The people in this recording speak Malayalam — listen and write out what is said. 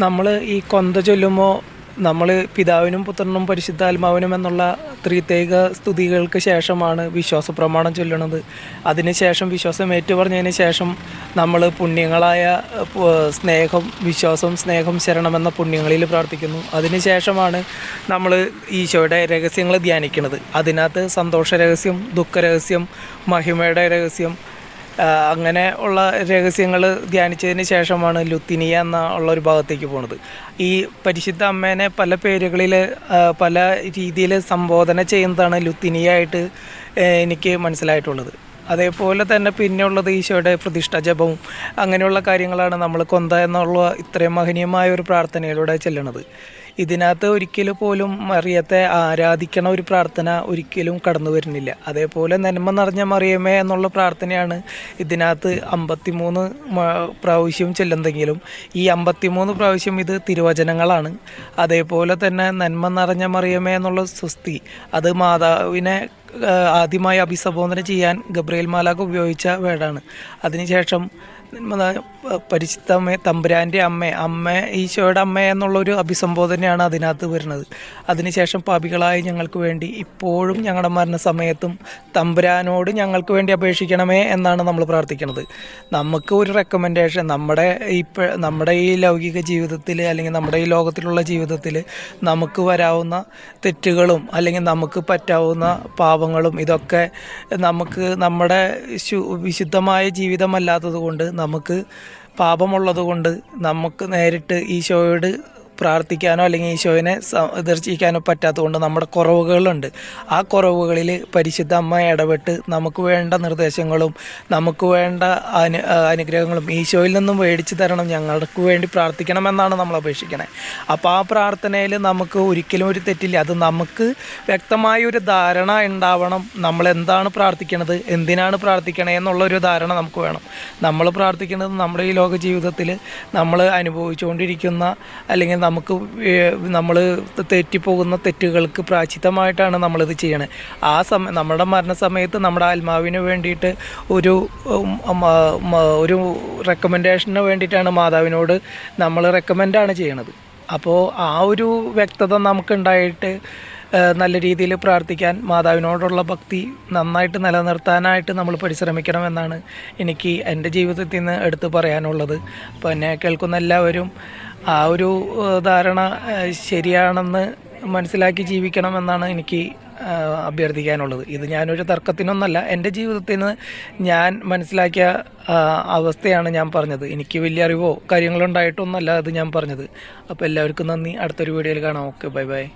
നമ്മൾ ഈ കൊന്ത ചൊല്ലുമ്പോൾ നമ്മൾ പിതാവിനും പുത്രനും പരിശുദ്ധാത്മാവിനും എന്നുള്ള ത്രിത്യേക സ്തുതികൾക്ക് ശേഷമാണ് വിശ്വാസ പ്രമാണം ചൊല്ലണത് അതിനുശേഷം വിശ്വാസം ഏറ്റുപറഞ്ഞതിന് ശേഷം നമ്മൾ പുണ്യങ്ങളായ സ്നേഹം വിശ്വാസം സ്നേഹം ശരണം എന്ന പുണ്യങ്ങളിൽ പ്രാർത്ഥിക്കുന്നു. അതിനുശേഷമാണ് നമ്മൾ ഈശോയുടെ രഹസ്യങ്ങൾ ധ്യാനിക്കുന്നത്. അതിനകത്ത് സന്തോഷ രഹസ്യം ദുഃഖ രഹസ്യം മഹിമയുടെ രഹസ്യം അങ്ങനെ ഉള്ള രഹസ്യങ്ങൾ ധ്യാനിച്ചതിന് ശേഷമാണ് ലുത്തിനിയ എന്ന ഉള്ള ഒരു ഭാഗത്തേക്ക് പോണത്. ഈ പരിശുദ്ധ അമ്മേനെ പല പേരുകളിൽ പല രീതിയിൽ സംബോധന ചെയ്യുന്നതാണ് ലുത്തിനിയ ആയിട്ട് എനിക്ക് മനസ്സിലായിട്ടുള്ളത്. അതേപോലെ തന്നെ പിന്നെയുള്ളത് ഈശോയുടെ പ്രതിഷ്ഠ ജപവും അങ്ങനെയുള്ള കാര്യങ്ങളാണ് നമ്മൾ കൊന്ത എന്നുള്ള ഇത്രയും മഹനീയമായ ഒരു പ്രാർത്ഥനയിലൂടെ ചെല്ലണത്. ഇതിനകത്ത് ഒരിക്കലും പോലും മറിയത്തെ ആരാധിക്കണ ഒരു പ്രാർത്ഥന ഒരിക്കലും കടന്നു വരുന്നില്ല. അതേപോലെ നന്മ നിറഞ്ഞ മറിയമേ എന്നുള്ള പ്രാർത്ഥനയാണ് ഇതിനകത്ത് അമ്പത്തിമൂന്ന് പ്രാവശ്യം ചെല്ലുന്നെങ്കിലും ഈ അമ്പത്തിമൂന്ന് പ്രാവശ്യം ഇത് തിരുവചനങ്ങളാണ്. അതേപോലെ തന്നെ നന്മ നിറഞ്ഞ മറിയമേ എന്നുള്ള സ്വസ്തി അത് മാതാവിനെ ആദ്യമായി അഭിസംബോധന ചെയ്യാൻ ഗബ്രിയേൽ മാലാഖ് ഉപയോഗിച്ച വേടാണ്. അതിനുശേഷം പരിശുദ്ധ അമ്മ തമ്പുരാന്റെ അമ്മ അമ്മ ഈശോയുടെ അമ്മ എന്നുള്ളൊരു അഭിസംബോധനയാണ് അതിനകത്ത് വരുന്നത്. അതിനുശേഷം പാപികളായ ഞങ്ങൾക്ക് വേണ്ടി ഇപ്പോഴും ഞങ്ങളുടെ മരണസമയത്തും തമ്പുരാനോട് ഞങ്ങൾക്ക് വേണ്ടി അപേക്ഷിക്കണമേ എന്നാണ് നമ്മൾ പ്രാർത്ഥിക്കുന്നത്. നമുക്ക് ഒരു റെക്കമെൻഡേഷൻ നമ്മുടെ ഇപ്പ നമ്മുടെ ഈ ലൗകിക ജീവിതത്തിൽ അല്ലെങ്കിൽ നമ്മുടെ ഈ ലോകത്തിലുള്ള ജീവിതത്തിൽ നമുക്ക് വരാവുന്ന തെറ്റുകളും അല്ലെങ്കിൽ നമുക്ക് പറ്റാവുന്ന പാപങ്ങളും ഇതൊക്കെ നമുക്ക് നമ്മുടെ വിശുദ്ധമായ ജീവിതമല്ലാത്തത് കൊണ്ട് നമുക്ക് പാപമുള്ളത് കൊണ്ട് നമുക്ക് നേരിട്ട് ഈശോയോട് പ്രാർത്ഥിക്കാനോ അല്ലെങ്കിൽ ഈശോവിനെ ദർശിക്കാനോ പറ്റാത്തതുകൊണ്ട് നമ്മുടെ കുറവുകളുണ്ട്. ആ കുറവുകളിൽ പരിശുദ്ധ അമ്മ ഇടപെട്ട് നമുക്ക് വേണ്ട നിർദ്ദേശങ്ങളും നമുക്ക് വേണ്ട അനു അനുഗ്രഹങ്ങളും ഈശോയിൽ നിന്നും മേടിച്ചു തരണം ഞങ്ങൾക്ക് വേണ്ടി പ്രാർത്ഥിക്കണമെന്നാണ് നമ്മൾ അപേക്ഷിക്കണേ. അപ്പോൾ ആ പ്രാർത്ഥനയിൽ നമുക്ക് ഒരിക്കലും ഒരു തെറ്റില്ല. അത് നമുക്ക് വ്യക്തമായ ഒരു ധാരണ ഉണ്ടാവണം. നമ്മൾ എന്താണ് പ്രാർത്ഥിക്കണത് എന്തിനാണ് പ്രാർത്ഥിക്കണേ എന്നുള്ളൊരു ധാരണ നമുക്ക് വേണം. നമ്മൾ പ്രാർത്ഥിക്കുന്നത് നമ്മുടെ ഈ ലോക ജീവിതത്തിൽ നമ്മൾ അനുഭവിച്ചുകൊണ്ടിരിക്കുന്ന അല്ലെങ്കിൽ നമുക്ക് നമ്മൾ തെറ്റിപ്പോകുന്ന തെറ്റുകൾക്ക് പ്രാചിത്തമായിട്ടാണ് നമ്മളിത് ചെയ്യണത് ആ സമയം നമ്മുടെ മരണസമയത്ത് നമ്മുടെ ആത്മാവിന് വേണ്ടിയിട്ട് ഒരു ഒരു റെക്കമെൻഡേഷന് വേണ്ടിയിട്ടാണ് മാതാവിനോട് നമ്മൾ റെക്കമെൻഡാണ് ചെയ്യണത്. അപ്പോൾ ആ ഒരു വ്യക്തത നമുക്കുണ്ടായിട്ട് നല്ല രീതിയിൽ പ്രാർത്ഥിക്കാൻ മാതാവിനോടുള്ള ഭക്തി നന്നായിട്ട് നിലനിർത്താനായിട്ട് നമ്മൾ പരിശ്രമിക്കണമെന്നാണ് എനിക്ക് എന്റെ ജീവിതത്തിൽ നിന്ന് എടുത്ത് പറയാനുള്ളത്. അപ്പോൾ എന്നെ കേൾക്കുന്ന എല്ലാവരും ആ ഒരു ധാരണ ശരിയാണെന്ന് മനസ്സിലാക്കി ജീവിക്കണമെന്നാണ് എനിക്ക് അഭ്യർത്ഥിക്കാനുള്ളത്. ഇത് ഞാനൊരു തർക്കത്തിനൊന്നല്ല എന്റെ ജീവിതത്തിൽ നിന്ന് ഞാൻ മനസ്സിലാക്കിയ അവസ്ഥയാണ് ഞാൻ പറഞ്ഞത്. എനിക്ക് വലിയ അറിവോ കാര്യങ്ങളോ ഉണ്ടായിട്ടൊന്നല്ല അത് ഞാൻ പറഞ്ഞത്. അപ്പോൾ എല്ലാവർക്കും നന്ദി. അടുത്തൊരു വീഡിയോയിൽ കാണാം. Okay bye bye.